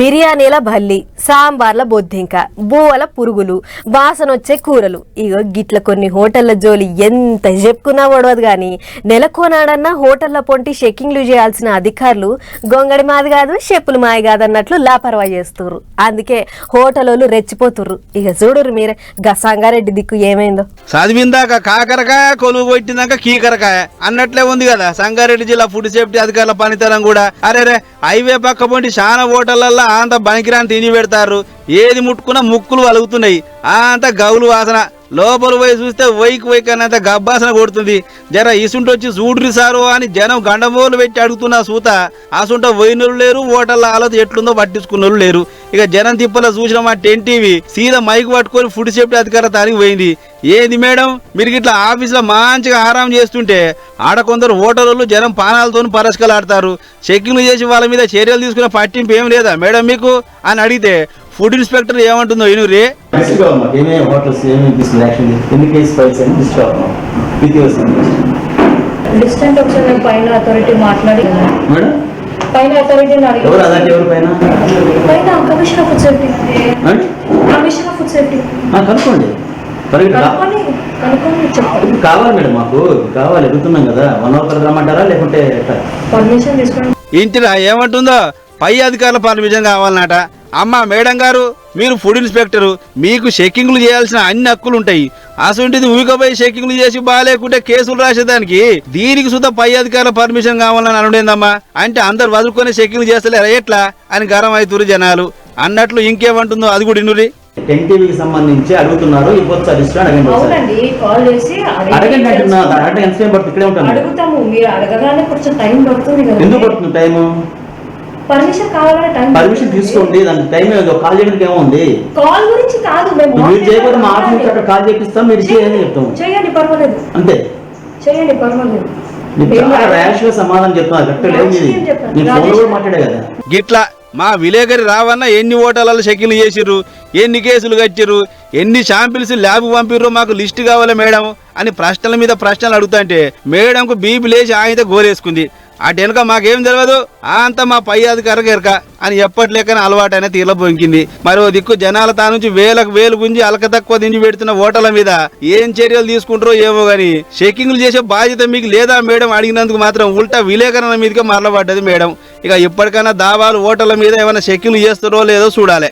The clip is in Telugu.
బిర్యానీల భల్లి సాంబార్ల బొద్దింక బూవల పురుగులు వాసనొచ్చే కూరలు. ఇగో గిట్ల కొన్ని హోటళ్ళ జోలి ఎంత చెప్పుకున్నా పడవదు కానీ నెలకోనాడన్నా హోటళ్ళ పొంటి చెక్కింగ్లు చేయాల్సిన అధికారులు గొంగడి మాది కాదు చెప్పులు మాది కాదన్నట్లు లాపర్వా చేస్తున్నారు అందుకే హోటలోళ్ళు రెచ్చిపోతుర్రు. ఇక చూడరు మీరే గా సంగారెడ్డి దిక్కు ఏమైందో. చదివిందాక కాకరకాయ కొలువు కీకరకాయ అన్నట్లే ఉంది కదా. సంగారెడ్డి జిల్లా ఫుడ్ సేఫ్టీ అధికారుల పనితనం కూడా. అరే హైవే పక్క పొంటి చాలా హోటళ్ళల్లో అంత బనికిరాని తిని పెడతారు. ఏది ముట్టుకున్నా ముక్కులు వలుగుతున్నాయి అంత గౌలు వాసన. లోపల పోయి చూస్తే వైకి వైకి అనేంత గబ్బాసన కొడుతుంది. జర ఇసుంటి వచ్చి చూడ్రి సారు అని జనం గండమోలు పెట్టి అడుగుతున్న సూత అసుంట పోయినోళ్ళు లేరు ఓటర్ల ఆలోచన ఎట్లుందో పట్టించుకున్నోళ్ళు లేరు. ఇక జనం తిప్పల చూసిన మా టెన్ టీవీ సీదా మైక్ పట్టుకొని ఫుడ్ సేఫ్టీ అధికార తానికి పోయింది. ఏంది మేడం మీరు ఇట్లా ఆఫీస్లో మంచిగా ఆరాం చేస్తుంటే ఆడ కొందరు ఓటర్లు జనం పానాలతో పరస్కలాడతారు. చెక్కింగ్లు చేసి వాళ్ళ మీద చర్యలు తీసుకునే పట్టింపు ఏం లేదా మేడం మీకు? అని అడిగితే ఫుడ్ ఇన్స్పెక్టర్ ఏమంటుందో ఇనురే ఏమేమి హోటల్స్ ఏమేమి తీసుకుని యాక్షన్ ఎన్ని కేసు ఫైల్స్ అని district government with your distant ఒకసారి నేను పైన అథారిటీ మాట్లాడి మేడం? పైన అథారిటీని అడిగి ఎవరు అదంటే ఎవరి పైన? పైన కమిషనర్ ఫుడ్ సేఫ్టీ అంటే? కమిషనర్ ఫుడ్ సేఫ్టీ ఆ, కనుక్కోండి. కావాలి మేడం మాకు కావాలి ఎదుగుతున్నాం కదా. వన్ అవర్ రమ్మంటారా లేకుంటే ఎట్లా? పర్మిషన్ తీసుకోండి ఇంటిరా ఏమంటుందో? పై అధికారుల పర్మిషన్ కావాలన్నట అమ్మ మేడం గారు మీరు ఫుడ్ ఇన్స్పెక్టరు మీకు చెక్కింగ్లు చేయాల్సిన అన్ని హక్కులు ఉంటాయి. అసొంటిది ఊకపోయి చెక్కింగ్లు చేసి బాగాలేకుంటే కేసులు రాసేదానికి? దీనికి సుధా పై అధికారుల పర్మిషన్ కావాలని అనుడేందమ్మా? అంటే అందరు వదులుకొని చెక్కింగ్లు చేస్తలేరా? ఎట్లా? అని గరం అవుతురు జనాలు. అన్నట్లు ఇంకేమంటుందో అది కూడా టెన్ టీవీకి సంబంధించి అడుగుతున్నారు. ఇవ్వచ్చు డిస్ట్రిక్ట్ అడగండి ఒకసారి. అవునండి కాల్ చేసి అడిగి అడగండి అంటున్నా. అడగండి ఎంతసేపు పడుతుంది? ఇక్కడే ఉంటాను. అడుగుతాము. మీరు అడగగానే కొంచెం టైం పడుతుంది ఎందుకు పడుతుంది టైము? పర్మిషన్ కావాలంటే టైం పర్మిషన్ తీసుకోండి దానికి టైం ఏదో కాల్ చేయడానికి ఏముంది? కాల్ గురించి కాదు మేము మీరు చేయకపోతే మా ఆఫీస్ నుంచి అక్కడ కాల్ చేపిస్తాం మీరు చేయండి చెప్తాం. చేయండి పర్వాలేదు. అంతే. చేయండి పర్వాలేదు. సమాధానం కరెక్ట్ లేదు కూడా. మాట్లాడే కదా. గిట్లా మా విలేకరి రావన్న ఎన్ని ఓటర్లలో చెక్కింగ్లు చేసిర్రు ఎన్ని కేసులు కట్టిర్రు ఎన్ని శాంపిల్స్ ల్యాబ్ పంపిర్రు మాకు లిస్ట్ కావాలి మేడం? అని ప్రశ్నల మీద ప్రశ్నలు అడుగుతుంటే మేడంకు బీపీ లేచి ఆయన గోరేసుకుంది అటు వెనుక మాకేం తెలియదు అంత అంతా మా పై అధికారికి ఎరక అని ఎప్పట్లేకనే అలవాటైన తీర్ల పొంకింది మరో దిక్కు జనాల తా నుంచి వేలకు వేలు గుంజి అలక తక్కువ దించి పెడుతున్న ఓటర్ల మీద ఏం చర్యలు తీసుకుంటారో ఏమో గాని చెక్కింగ్లు చేసే బాధ్యత మీకు లేదా మేడం అడిగినందుకు మాత్రం ఉల్టా విలేకరణ మీదకే మరలబడ్డది మేడం. ఇక ఇప్పటికైనా దావాలు ఓటర్ల మీద ఏమైనా చెక్కింగ్లు చేస్తారో లేదో చూడాలి.